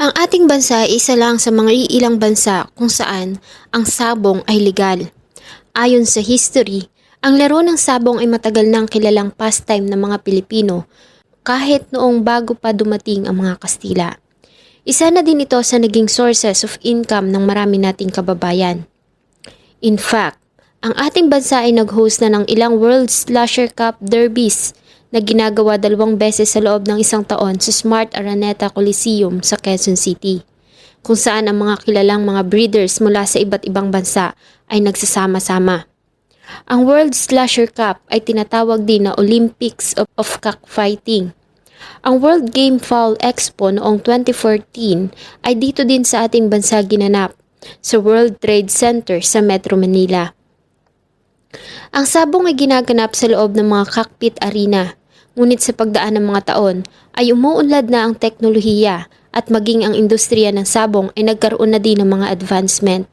Ang ating bansa ay isa lang sa mga iilang bansa kung saan ang sabong ay legal. Ayon sa history, ang laro ng sabong ay matagal nang kilalang pastime ng mga Pilipino kahit noong bago pa dumating ang mga Kastila. Isa na din ito sa naging sources of income ng marami nating kababayan. In fact, ang ating bansa ay nag-host na ng ilang World Slasher Cup Derbies na ginagawa dalawang beses sa loob ng isang taon sa Smart Araneta Coliseum sa Quezon City, kung saan ang mga kilalang mga breeders mula sa iba't ibang bansa ay nagsasama-sama. Ang World Slasher Cup ay tinatawag din na Olympics of, of Cockfighting. Ang World Game Fowl Expo noong 2014 ay dito din sa ating bansa ginanap sa World Trade Center sa Metro Manila. Ang sabong ay ginaganap sa loob ng mga cockpit arena, ngunit sa pagdaan ng mga taon ay umuunlad na ang teknolohiya at maging ang industriya ng sabong ay nagkaroon na din ng mga advancement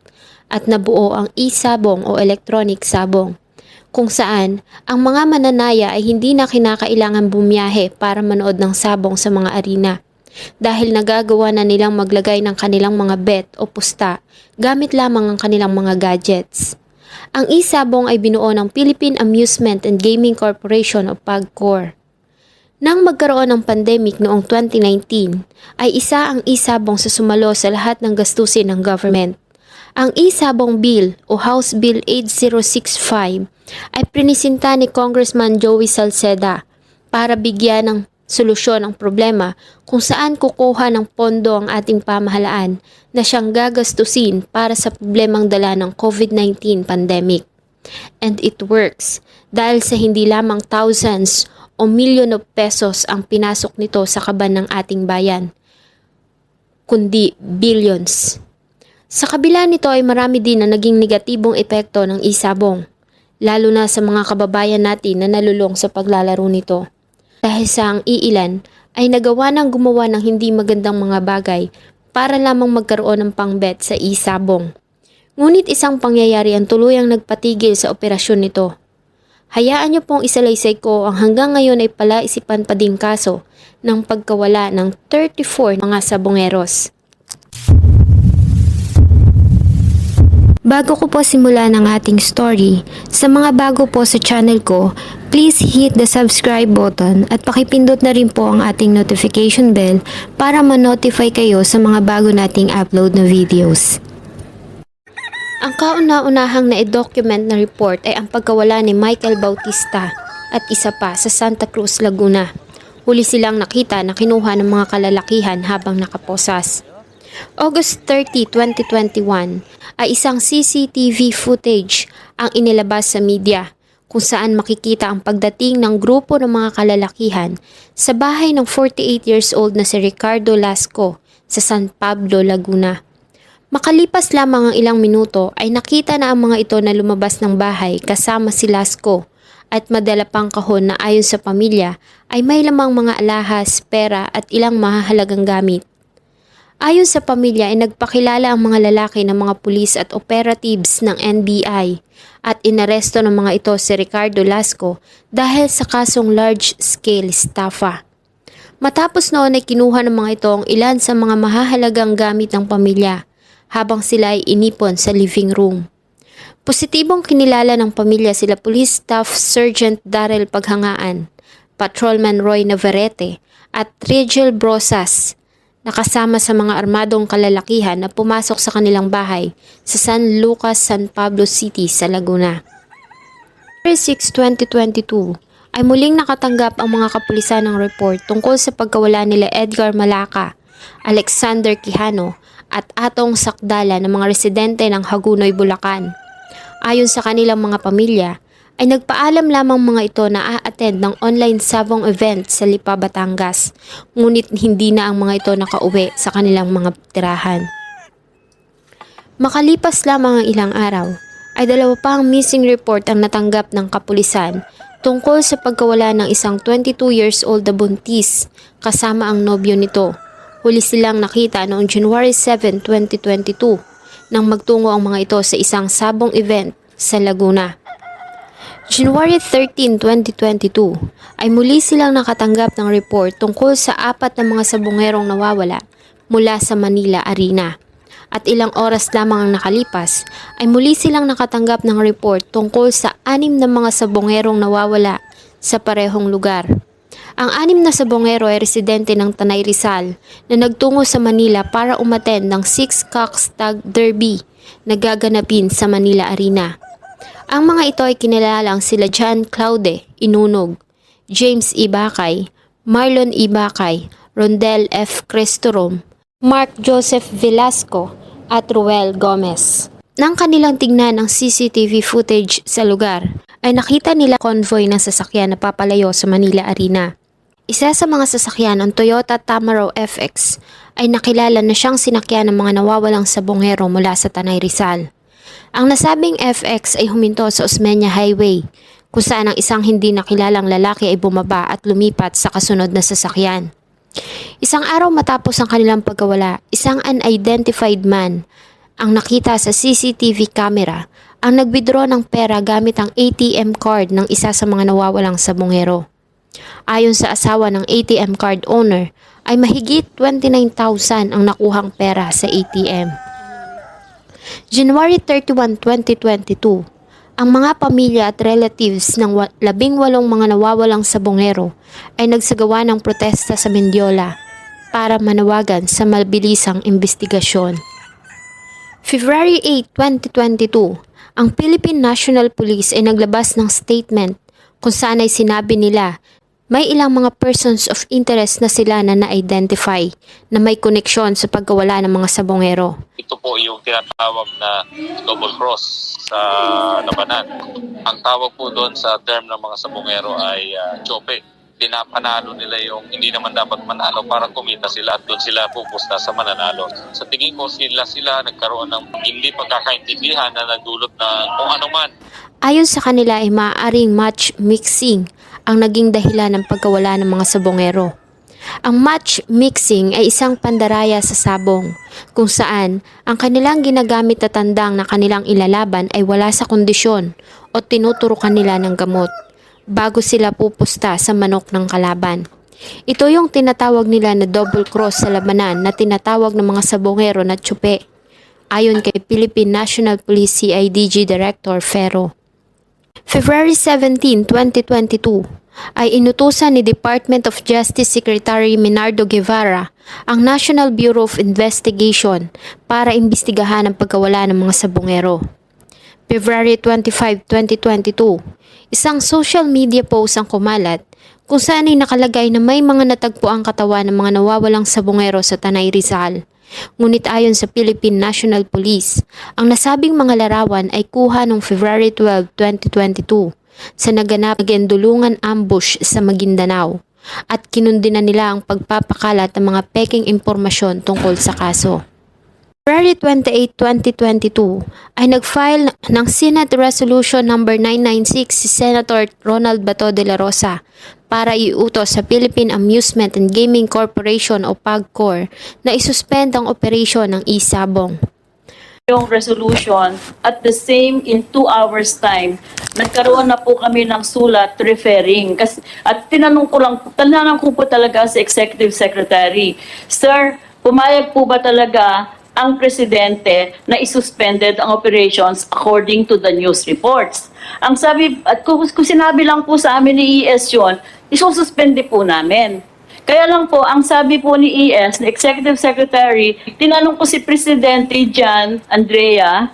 at nabuo ang e-sabong o electronic sabong kung saan ang mga mananaya ay hindi na kinakailangan bumiyahe para manood ng sabong sa mga arena dahil nagagawa na nilang maglagay ng kanilang mga bet o pusta gamit lamang ang kanilang mga gadgets. Ang e-sabong ay binuo ng Philippine Amusement and Gaming Corporation o PAGCOR. Nang magkaroon ng pandemic noong 2019, ay isa ang e-sabong sa sumalo sa lahat ng gastusin ng government. Ang e-sabong bill o House Bill 8065 ay prinisinta ni Congressman Joey Salceda para bigyan ng solusyon ang problema kung saan kukuha ng pondo ang ating pamahalaan na siyang gagastusin para sa problemang dala ng COVID-19 pandemic. And it works dahil sa hindi lamang thousands o million of pesos ang pinasok nito sa kaban ng ating bayan, kundi billions. Sa kabila nito ay marami din na naging negatibong epekto ng isabong, lalo na sa mga kababayan natin na nalulong sa paglalaro nito. Dahil sa ang iilan ay nagawa ng gumawa ng hindi magandang mga bagay para lamang magkaroon ng pangbet sa isabong. Ngunit isang pangyayari ang tuluyang nagpatigil sa operasyon nito. Hayaan niyo pong isalaysay ko ang hanggang ngayon ay palaisipan pa din kaso ng pagkawala ng 34 mga sabongeros. Bago ko po simula ng ating story, sa mga bago po sa channel ko, please hit the subscribe button at pakipindot na rin po ang ating notification bell para ma-notify kayo sa mga bago nating upload na videos. Ang kauna-unahang na-document na report ay ang pagkawala ni Michael Bautista at isa pa sa Santa Cruz, Laguna. Huli silang nakita na kinuha ng mga kalalakihan habang nakaposas. August 30, 2021 ay isang CCTV footage ang inilabas sa media kung saan makikita ang pagdating ng grupo ng mga kalalakihan sa bahay ng 48 years old na si Ricardo Lasco sa San Pablo, Laguna. Makalipas lamang ang ilang minuto ay nakita na ang mga ito na lumabas ng bahay kasama si Lasco at madala pang kahon na ayon sa pamilya ay may lamang mga alahas, pera at ilang mahahalagang gamit. Ayon sa pamilya ay nagpakilala ang mga lalaki ng mga pulis at operatives ng NBI at inaresto ng mga ito si Ricardo Lasco dahil sa kasong large-scale estafa. Matapos noon ay kinuha ng mga ito ang ilan sa mga mahahalagang gamit ng pamilya habang sila ay inipon sa living room. Positibong kinilala ng pamilya sila Police Staff Sergeant Darrell Paghangaan, Patrolman Roy Navarrete at Rigel Brosas nakasama sa mga armadong kalalakihan na pumasok sa kanilang bahay sa San Lucas, San Pablo City sa Laguna. February 6, 2022 ay muling nakatanggap ang mga kapulisan ng report tungkol sa pagkawala nila Edgar Malaka, Alexander Quijano at Atong Sakdala ng mga residente ng Hagunoy, Bulacan. Ayon sa kanilang mga pamilya, ay nagpaalam lamang mga ito na a-attend ng online sabong event sa Lipa, Batangas, ngunit hindi na ang mga ito nakauwi sa kanilang mga tirahan. Makalipas lamang ang ilang araw, ay dalawa pa ang missing report ang natanggap ng kapulisan tungkol sa pagkawala ng isang 22 years old na buntis kasama ang nobyo nito. Huli silang nakita noong January 7, 2022 nang magtungo ang mga ito sa isang sabong event sa Laguna. January 13, 2022 ay muli silang nakatanggap ng report tungkol sa apat na mga sabongerong nawawala mula sa Manila Arena. At ilang oras lamang ang nakalipas ay muli silang nakatanggap ng report tungkol sa anim na mga sabongerong nawawala sa parehong lugar. Ang anim na sabongero ay residente ng Tanay Rizal na nagtungo sa Manila para umaten ng Six Cocks Tag Derby na gaganapin sa Manila Arena. Ang mga ito ay kinilalang sila John Claude Inunog, James Ibakay, Marlon Ibakay, Rondel F. Cristorom, Mark Joseph Velasco at Ruel Gomez. Nang kanilang tignan ang CCTV footage sa lugar, ay nakita nila convoy ng sasakyan na papalayo sa Manila Arena. Isa sa mga sasakyan, ang Toyota Tamaro FX, ay nakilala na siyang sinakyan ng mga nawawalang sabongero mula sa Tanay Rizal. Ang nasabing FX ay huminto sa Osmeña Highway, kung saan ang isang hindi nakilalang lalaki ay bumaba at lumipat sa kasunod na sasakyan. Isang araw matapos ang kanilang pagkawala, isang unidentified man ang nakita sa CCTV camera ang nag-withdraw ng pera gamit ang ATM card ng isa sa mga nawawalang sabongero. Ayon sa asawa ng ATM card owner, ay mahigit 29,000 ang nakuhang pera sa ATM. January 31, 2022, ang mga pamilya at relatives ng labing walong mga nawawalang sabongero ay nagsagawa ng protesta sa Mendiola para manawagan sa mabilisang investigasyon. February 8, 2022, ang Philippine National Police ay naglabas ng statement kung saan ay sinabi nila may ilang mga persons of interest na sila na na-identify na may koneksyon sa pagkawala ng mga sabongero. ito po yung tinatawag na double cross sa labanan. Ang tawag po doon sa term ng mga sabongero ay uh, chope. Pinapanalo nila yung hindi naman dapat manalo para kumita sila at doon sila pupusta sa mananalo. Sa tingin ko sila sila nagkaroon ng hindi pagkakaintindihan na nagdulot ng kung ano man Ayon sa kanila ay maaaring match mixing ang naging dahilan ng pagkawala ng mga sabongero. Ang match mixing ay isang pandaraya sa sabong kung saan ang kanilang ginagamit na tandang na kanilang ilalaban ay wala sa kondisyon o tinuturukan nila ng gamot bago sila pupusta sa manok ng kalaban. Ito yung tinatawag nila na double cross sa labanan na tinatawag ng mga sabongero na tsupe ayon kay Philippine National Police CIDG Director Ferro. February 17, 2022, ay inutusan ni Department of Justice Secretary Minardo Guevara ang National Bureau of Investigation para imbestigahan ang pagkawala ng mga sabongero. February 25, 2022, isang social media post ang kumalat kung saan ay nakalagay na may mga natagpo ang katawan ng mga nawawalang sabongero sa Tanay Rizal. Ngunit ayon sa Philippine National Police, ang nasabing mga larawan ay kuha noong February 12, 2022 sa naganap na gendulungan ambush sa Maguindanao at kinundina nila ang pagpapakalat ng mga peking impormasyon tungkol sa kaso. February 28, 2022 ay nag-file ng Senate Resolution No. 996 si Senator Ronald Bato de la Rosa para iutos sa Philippine Amusement and Gaming Corporation o PAGCOR na isuspend ang operasyon ng isabong. yung resolution at the same in two hours time nagkaroon na po kami ng sulat referring kasi at tinanong ko lang tinanong ko po talaga sa executive secretary sir pumayag po ba talaga ang presidente na isuspended ang operations according to the news reports. Ang sabi, at kung, kung sinabi lang po sa amin ni ES yun, isususpende po namin. Kaya lang po, ang sabi po ni ES, na Executive Secretary, tinanong ko si Presidente Jan Andrea,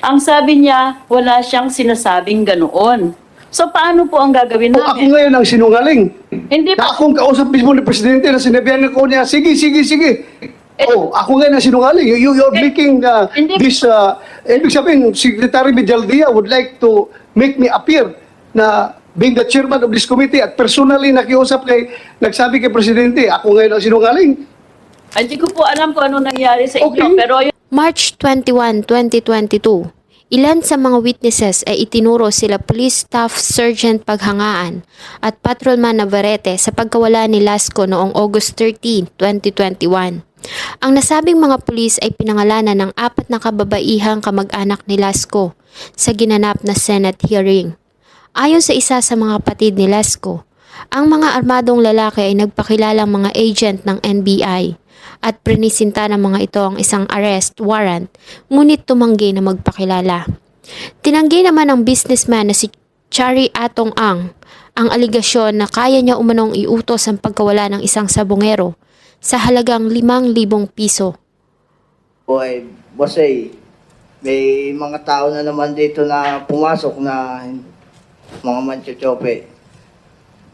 ang sabi niya, wala siyang sinasabing ganoon. So paano po ang gagawin Kung ako namin? ngayon ang sinungaling, Hindi na po. akong kausap mismo ni Presidente na sinabihan ko niya, sige, sige, sige. Oh, ako ngayon ang sinungaling. You, you- you're Eh, making uh, hindi- this, uh, ibig sabihin, Secretary Medaldia would like to make me appear na being the chairman of this committee at personally nakiusap kay, nagsabi kay Presidente, ako ngayon ang sinungaling. Hindi ko po alam kung ano nangyari sa inyo, Okay. pero yun March 21, 2022, ilan sa mga witnesses ay itinuro sila Police Staff Sergeant Paghangaan at Patrolman Navarrete sa pagkawala ni Lasco noong August 13, 2021. Ang nasabing mga pulis ay pinangalanan ng apat na kababaihang kamag-anak ni Lasco sa ginanap na Senate hearing. Ayon sa isa sa mga kapatid ni Lasco, ang mga armadong lalaki ay nagpakilalang mga agent ng NBI at prinisinta ng mga ito ang isang arrest warrant ngunit tumanggi na magpakilala. Tinanggi naman ng businessman na si Chari Atong Ang ang aligasyon na kaya niya umanong iutos ang pagkawala ng isang sabongero sa halagang 5,000 piso. Boy, boss eh, may mga tao na naman dito na pumasok na mga manchochope.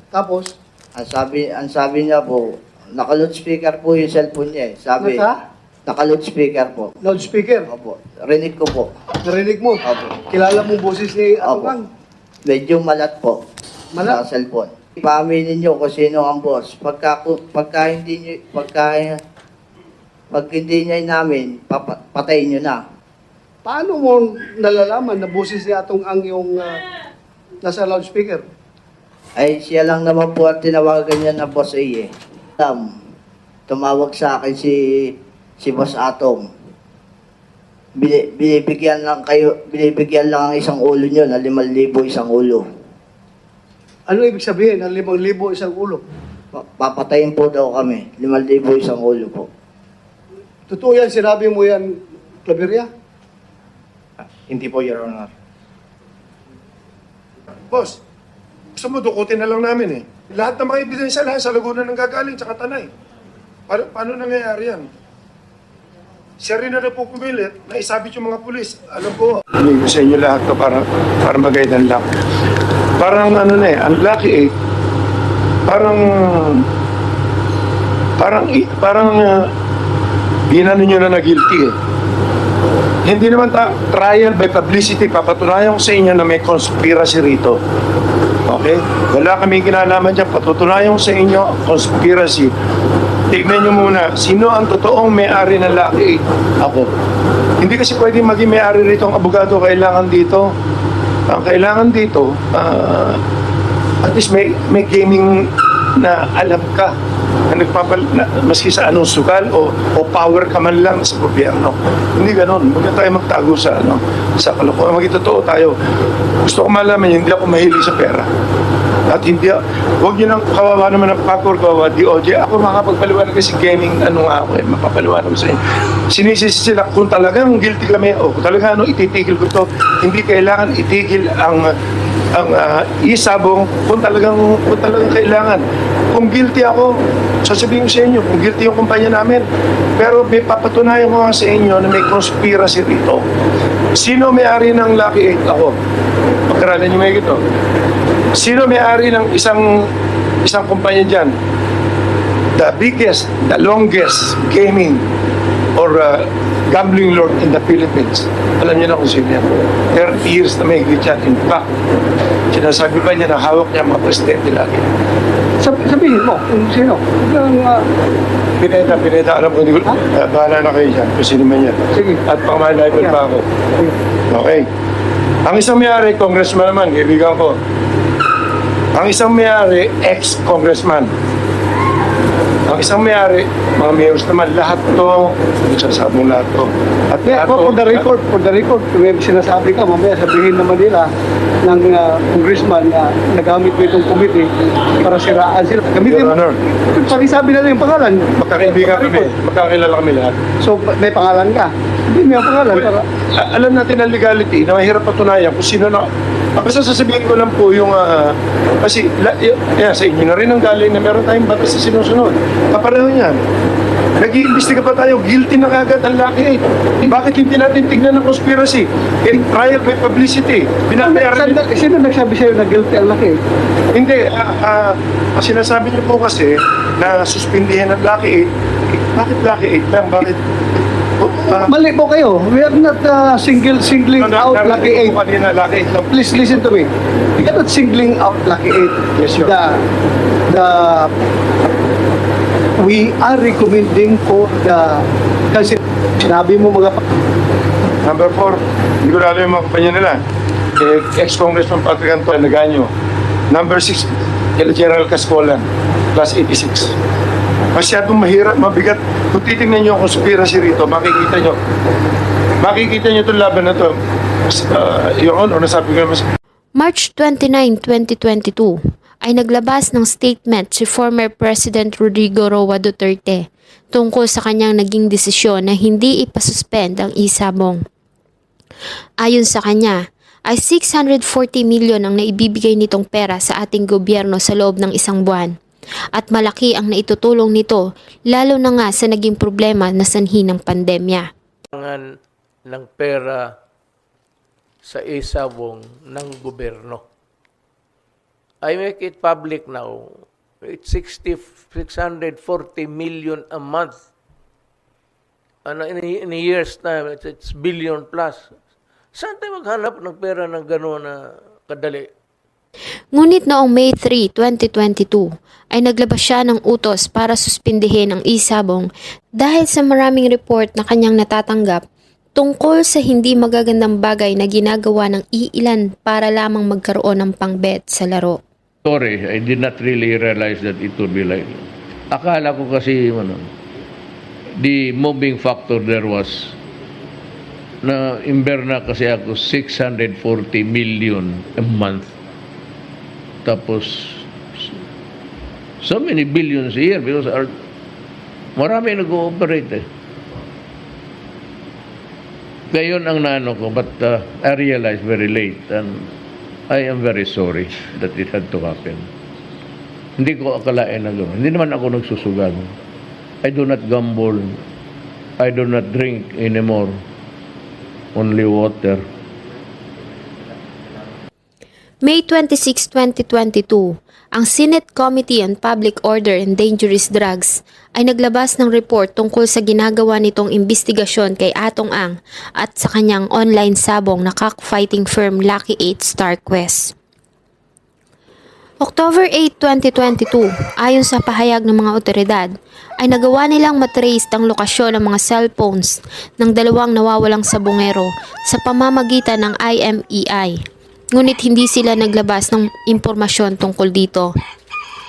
Tapos, Ang sabi, ang sabi niya po, naka-loudspeaker po yung cellphone niya eh. Sabi, Naka? naka-loudspeaker po. loudspeaker, Opo, rinig ko po. narinig mo. Opo. Kilala mong boses ni Opo. Atong Medyo malat po. Malat? Sa cellphone. Paaminin niyo kung sino ang boss. Pagka, pagka hindi niyo, pagka, pag hindi niya namin, papa, patayin niyo na. Paano mo nalalaman na boses ni Atong Ang yung ah, nasa loudspeaker? Ay, siya lang naman po at tinawagan niya na Boss A eh. Um, tumawag sa akin si si Boss Atong. Bini- Binibigyan lang kayo, binibigyan lang ang isang ulo niyo na 5,000 isang ulo. Ano ibig sabihin ng 5,000 isang ulo? Pa- Papatayin po daw kami, 5,000 isang ulo po. Totoo yan, sinabi mo yan, Claveria? Hindi po, Your Honor. Boss, gusto mo dukutin na lang namin eh. Lahat ng mga ebidensya lahat sa Laguna ng gagaling, tsaka Tanay. Paano, paano nangyayari yan? Siya rin na rin po pumilit na isabit yung mga pulis. Alam ko. Hindi ko sa inyo lahat to para, para magaydan lang. Parang ano na eh, ang lucky eight, parang, parang, parang, uh, ginano nyo na na guilty eh. Hindi naman ta trial by publicity, papatunayan ko sa inyo na may conspiracy rito. Okay? Wala kami kinalaman dyan. Patutunayan ko sa inyo, conspiracy. Tignan nyo muna, sino ang totoong may-ari ng Lucky 8? Ako. Hindi kasi pwedeng maging may-ari rito ang abogado kailangan dito. Ang kailangan dito, ah, at least may, may gaming na alam ka na nagpapal na, maski sa anong sugal o, o power ka man lang sa gobyerno. Hindi ganon. Huwag na tayo magtago sa ano sa kalokohan. Maging totoo tayo. Gusto ko malaman hindi ako mahilig sa pera. At hindi, huwag nyo nang kawawa naman ng Pacor, kawawa DOJ. Ako makapagpaliwanag kasi gaming, ano nga ako eh, mapapaliwanag sa inyo. Sinisisi sila kung talagang guilty kami, o kung talaga ano, ititigil ko to, hindi kailangan itigil ang ang uh, isabong kung talagang kung talagang kailangan. Kung guilty ako, sasabihin ko sa inyo, kung guilty yung kumpanya namin. Pero may papatunayan ko nga sa inyo na may conspiracy rito. Sino may-ari ng Lucky 8? Ako. Pagkaralan niyo may ito. Sino may-ari ng isang isang kumpanya dyan? The biggest, the longest gaming or uh, gambling lord in the Philippines. Alam niyo na kung sino yan. 30 years na may yan. In fact, sinasabi pa niya na hawak niya mga presidente lagi. Sab sabihin mo kung sino. Ang, ah, Pineta, pineta, alam ko, hindi ko, uh, bahala na kayo dyan kung sino man yan. Sige. At pang-liable pa ako. Okay. Ang isang may-ari, congressman naman, kaibigan ko. Ang isang may-ari, ex-congressman. Ang isang may-ari, mga mayors naman, lahat to, nagsasabong lahat to. At Yeah, lahat for, the record, for the record, may sinasabi ka, mamaya sabihin naman nila ng ah, congressman na nagamit mo itong committee para siraan sila. Gamitin Your. Honor. Pakisabi na lang yung pangalan. Magkakaibigan kami, magkakilala kami lahat. So, may pangalan ka. Hindi yung pangalan para... A- alam natin ang legality na mahirap patunayan kung sino na ang basta sasabihin ko lang po yung ah, kasi la, y- yan, sa inyo na rin ang galing na meron tayong batas na sinusunod. Kapareho yan. Nag-iimbestiga pa tayo, guilty na kagad ang Lucky 8. Bakit hindi natin tignan ng conspiracy? In trial by publicity. Binabayaran Sandali, sino nagsabi sa'yo na guilty ang laki? Hindi, ah, ah, ang sinasabi niyo po kasi na suspindihan ng Lucky 8, eh, bakit Lucky 8 lang? Bakit? Mali po kayo. We are not uh, single singling na- out narinig Lucky ko 8. po Kanina, Lucky 8 lang. Please listen to me. We are not singling out Lucky 8. Yes, sir. The, the, we are recommending for the, kasi sinabi mo mga Number 4, hindi ko na alam yung mga kumpanya nila. Eh, Ex-Congressman Patrick Anton Naganyo. Number 6, kila General Cascolan, class 86. Masyadong mahirap, mabigat. Kung titignan nyo ang conspiracy rito, makikita nyo. Makikita nyo itong laban na to. Uh, Your Honor, nasabi ko naman March 29, 2022, ay naglabas ng statement si former President Rodrigo Roa Duterte tungkol sa kanyang naging desisyon na hindi ipasuspend ang isabong. Ayon sa kanya, ay 640 milyon ang naibibigay nitong pera sa ating gobyerno sa loob ng isang buwan. At malaki ang naitutulong nito lalo na nga sa naging problema na sanhi ng pandemya. kailangan ng pera sa isabong ng gobyerno. I make it public now. It's 60, 640 million a month. Ano, in, in a year's time, it's, it's billion plus. Saan tayo maghanap ng pera ng gano'n na kadali? Ngunit noong May 3, 2022 ay naglabas siya ng utos para suspindihin ang isabong dahil sa maraming report na kanyang natatanggap tungkol sa hindi magagandang bagay na ginagawa ng iilan para lamang magkaroon ng pangbet sa laro. Sorry, I did not really realize that it would be like Akala ko kasi, ano, the moving factor there was na imberna kasi ako 640 million a month. Tapos, so many billions a year because our, marami nag-ooperate eh. Ngayon ang nano ko, but uh, I realized very late and I am very sorry that it had to happen. Hindi ko akalain na gano'n. Hindi naman ako nagsusugal. I do not gamble. I do not drink anymore. Only water. May 26, 2022, ang Senate Committee on Public Order and Dangerous Drugs ay naglabas ng report tungkol sa ginagawa nitong investigasyon kay Atong Ang at sa kanyang online sabong na cockfighting firm Lucky 8 Star Quest. October 8, 2022, ayon sa pahayag ng mga otoridad, ay nagawa nilang matrace ang lokasyon ng mga cellphones ng dalawang nawawalang sabongero sa pamamagitan ng IMEI. Ngunit hindi sila naglabas ng impormasyon tungkol dito.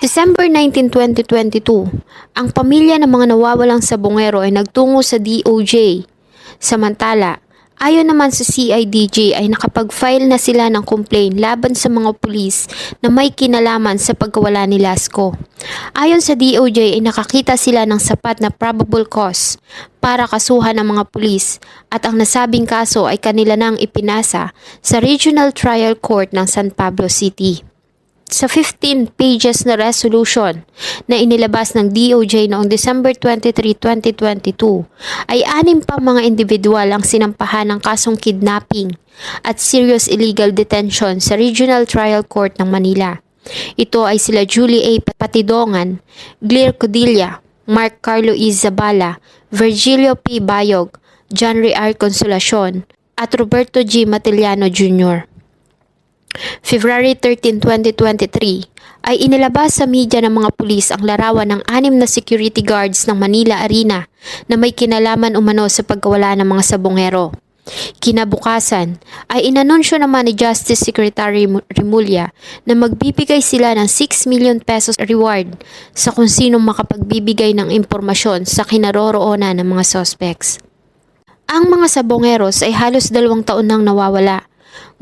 December 19, 2022, ang pamilya ng mga nawawalang sabongero ay nagtungo sa DOJ. Samantala, ayon naman sa CIDJ ay nakapag-file na sila ng complaint laban sa mga pulis na may kinalaman sa pagkawala ni Lasco. Ayon sa DOJ ay nakakita sila ng sapat na probable cause para kasuhan ng mga pulis at ang nasabing kaso ay kanila nang ipinasa sa Regional Trial Court ng San Pablo City sa 15 pages na resolution na inilabas ng DOJ noong December 23, 2022 ay anim pa mga individual ang sinampahan ng kasong kidnapping at serious illegal detention sa Regional Trial Court ng Manila. Ito ay sila Julie A. Patidongan, Gleer Codilla, Mark Carlo E. Zabala, Virgilio P. Bayog, John R. Consolacion, at Roberto G. Matiliano Jr. February 13, 2023 ay inilabas sa media ng mga pulis ang larawan ng anim na security guards ng Manila Arena na may kinalaman umano sa pagkawala ng mga sabongero. Kinabukasan ay inanunsyo naman ni Justice Secretary Remulla na magbibigay sila ng 6 million pesos reward sa kung sinong makapagbibigay ng impormasyon sa kinaroroonan ng mga suspects. Ang mga sabongeros ay halos dalawang taon nang nawawala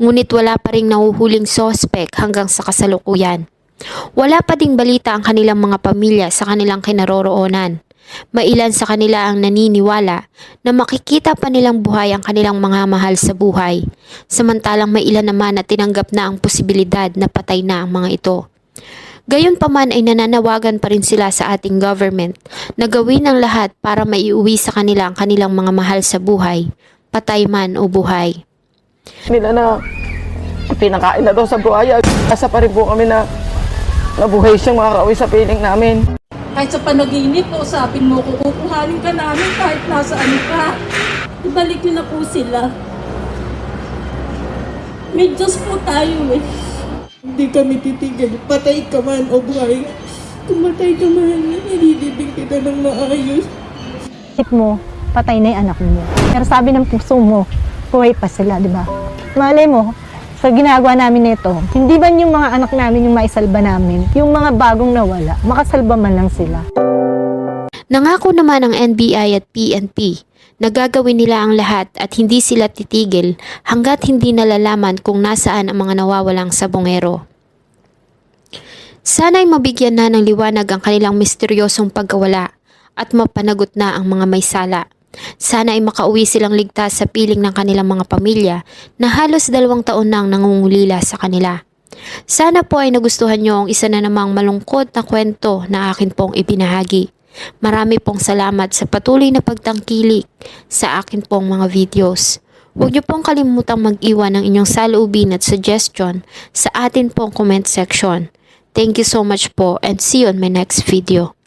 ngunit wala pa ring nahuhuling sospek hanggang sa kasalukuyan. Wala pa ding balita ang kanilang mga pamilya sa kanilang kinaroroonan. Mailan sa kanila ang naniniwala na makikita pa nilang buhay ang kanilang mga mahal sa buhay, samantalang may ilan naman na tinanggap na ang posibilidad na patay na ang mga ito. Gayunpaman ay nananawagan pa rin sila sa ating government na gawin ang lahat para maiuwi sa kanila ang kanilang mga mahal sa buhay, patay man o buhay. Nila na pinakain na daw sa buhaya. Asa pa rin po kami na nabuhay siyang makakauwi sa piling namin. Kahit sa panaginip, kausapin mo ko, kukuhanin ka namin kahit nasaan ka. Ibalik niyo na po sila. May Diyos po tayo eh. Hindi kami titigil. Patay ka man o buhay. Kung matay ka man, ililibing kita ng maayos. isip mo, patay na yung anak mo. Pero sabi ng puso mo, buhay pa sila, di ba? Malay mo, sa ginagawa namin nito, hindi ba yung mga anak namin yung maisalba namin? Yung mga bagong nawala, makasalba man lang sila. Nangako naman ang NBI at PNP na gagawin nila ang lahat at hindi sila titigil hanggat hindi nalalaman kung nasaan ang mga nawawalang sabongero. Sana'y mabigyan na ng liwanag ang kanilang misteryosong pagkawala at mapanagot na ang mga may sala. Sana ay makauwi silang ligtas sa piling ng kanilang mga pamilya na halos dalawang taon nang nangungulila sa kanila. Sana po ay nagustuhan nyo ang isa na namang malungkot na kwento na akin pong ibinahagi. Marami pong salamat sa patuloy na pagtangkilik sa akin pong mga videos. Huwag niyo pong kalimutang mag-iwan ng inyong saloobin at suggestion sa atin pong comment section. Thank you so much po and see you on my next video.